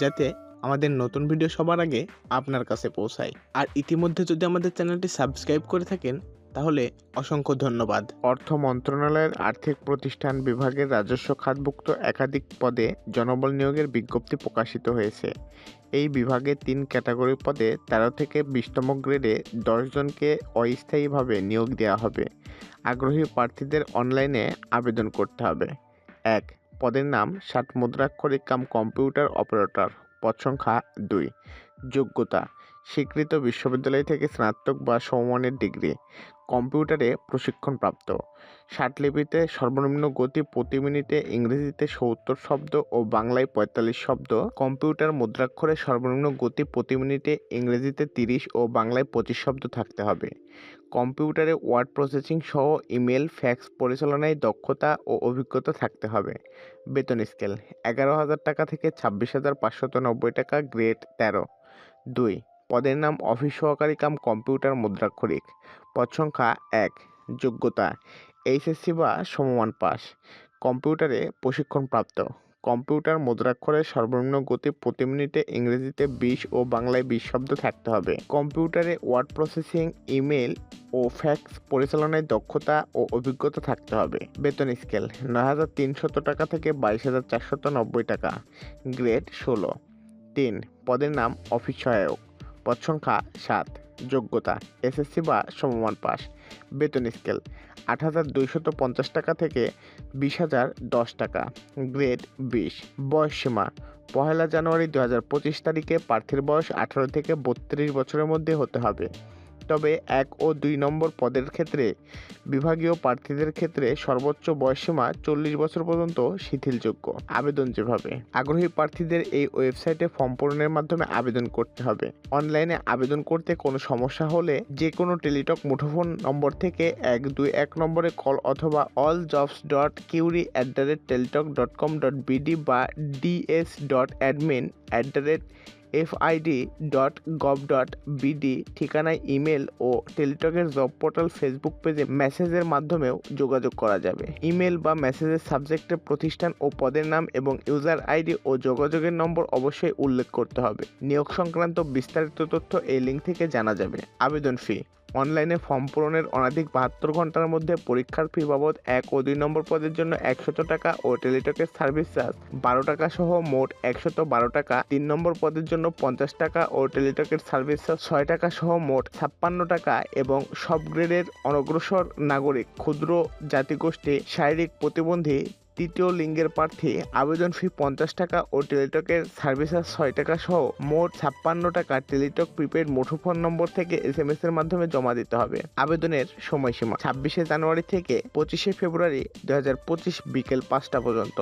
যাতে আমাদের নতুন ভিডিও সবার আগে আপনার কাছে পৌঁছায়। আর ইতিমধ্যে যদি আমাদের চ্যানেলটি সাবস্ক্রাইব করে থাকেন, তাহলে অসংখ্য ধন্যবাদ। অর্থ মন্ত্রণালয়ের আর্থিক প্রতিষ্ঠান বিভাগের রাজস্ব খাতভুক্ত একাধিক পদে জনবল নিয়োগের বিজ্ঞপ্তি প্রকাশিত হয়েছে। এই বিভাগে তিন ক্যাটাগরি পদে তেরো থেকে বিশতম গ্রেডে দশজনকে অস্থায়ীভাবে নিয়োগ দেওয়া হবে। আগ্রহী প্রার্থীদের অনলাইনে আবেদন করতে হবে। এক পদের নাম ষাট মুদ্রাক্ষরিক কাম কম্পিউটার অপারেটর পদ সংখ্যা দুই। যোগ্যতা স্বীকৃত বিশ্ববিদ্যালয় থেকে স্নাতক বা সমমানের ডিগ্রি। কম্পিউটারে প্রশিক্ষণপ্রাপ্ত। ষাটলিপিতে সর্বনিম্ন গতি প্রতি মিনিটে ইংরেজিতে সত্তর শব্দ ও বাংলায় পঁয়তাল্লিশ শব্দ। কম্পিউটার মুদ্রাক্ষরে সর্বনিম্ন গতি প্রতি মিনিটে ইংরেজিতে তিরিশ ও বাংলায় পঁচিশ শব্দ থাকতে হবে। কম্পিউটারে ওয়ার্ড প্রসেসিং সহ ইমেল, ফ্যাক্স পরিচালনায় দক্ষতা ও অভিজ্ঞতা থাকতে হবে। বেতন স্কেল, এগারো হাজার টাকা থেকে ছাব্বিশ হাজার পাঁচশত নব্বই টাকা, গ্রেড তেরো। দুই পদের নাম অফিস সহকারী কাম কম্পিউটার মুদ্রাক্ষরিক। পদ সংখ্যা এক, যোগ্যতা, এইচএসসি বা সমমান পাস। কম্পিউটারে প্রশিক্ষণপ্রাপ্ত। কম্পিউটার মুদ্রাক্ষরের সর্বনিম্ন গতি প্রতি মিনিটে ইংরেজিতে বিশ ও বাংলায় বিশ শব্দ থাকতে হবে। কম্পিউটারে ওয়ার্ড প্রসেসিং ইমেল ও ফ্যাক্স পরিচালনায় দক্ষতা ও অভিজ্ঞতা থাকতে হবে। বেতন স্কেল, নয় হাজার তিনশত টাকা থেকে বাইশ হাজার চারশত নব্বই টাকা। গ্রেড ষোলো। তিন, পদের নাম অফিস সহায়ক। পদ সংখ্যা সাত, যোগ্যতা, এসএসসি বা সমমান পাস। বেতন স্কেল, আট হাজার দুইশত পঞ্চাশ টাকা থেকে বিশ হাজার দশ টাকা। গ্রেড বিশ বয়স সীমা পহেলা জানুয়ারি দু হাজার পঁচিশ তারিখে প্রার্থীর বয়স আঠারো থেকে বত্রিশ বছরের মধ্যে হতে হবে। তবে এক ও দুই নম্বর পদের ক্ষেত্রে বিভাগীয় প্রার্থীদের ক্ষেত্রে সর্বোচ্চ বয়সসীমা চল্লিশ বছর পর্যন্ত শিথিলযোগ্য। আবেদন যেভাবে। আগ্রহী প্রার্থীদের এই ওয়েবসাইটে ফর্ম পূরণের মাধ্যমে আবেদন করতে হবে। অনলাইনে আবেদন করতে কোনো সমস্যা হলে যে কোনো টেলিটক মুঠোফোন নম্বর থেকে এক দুই এক নম্বরে কল অথবা all jobs dot query at the rate Teletalk dot com dot BD বা DS dot admin at the rate FID dot gov dot BD ঠিকানায় ইমেল ও টেলিটকের জব পোর্টাল ফেসবুক পেজে মেসেজের মাধ্যমেও যোগাযোগ করা যাবে। ইমেল বা মেসেজের সাবজেক্টে প্রতিষ্ঠান ও পদের নাম এবং ইউজার আইডি ও যোগাযোগের নম্বর অবশ্যই উল্লেখ করতে হবে। নিয়োগ সংক্রান্ত বিস্তারিত তথ্য এই লিঙ্ক থেকে জানা যাবে। আবেদন ফি অনলাইনে ফর্ম পূরণের অনাধিক বাহাত্তর ঘণ্টার মধ্যে পরীক্ষার ফি বাবদ এক ও দুই নম্বর পদের জন্য একশত টাকা ও টেলিটকের সার্ভিস চার্জ বারো টাকা সহ মোট একশত বারো টাকা। তিন নম্বর পদের জন্য পঞ্চাশ টাকা ও টেলিটকের সার্ভিস চার্জ ছয় টাকা সহ মোট ছাপ্পান্ন টাকা এবং সব গ্রেডের অনগ্রসর নাগরিক, ক্ষুদ্র জাতিগোষ্ঠী, শারীরিক প্রতিবন্ধী তৃতীয় লিঙ্গের প্রার্থী, আবেদন ফি পঞ্চাশ টাকা ও টেলিটকের সার্ভিসেস ছয় টাকা সহ মোট ছাপ্পান্ন টাকা টেলিটক প্রিপেড মুঠোফোন নম্বর থেকে এস এম এস এর মাধ্যমে জমা দিতে হবে। আবেদনের সময়সীমা ছাব্বিশে জানুয়ারি থেকে পঁচিশে ফেব্রুয়ারি দু হাজার পঁচিশ বিকেল পাঁচটা পর্যন্ত।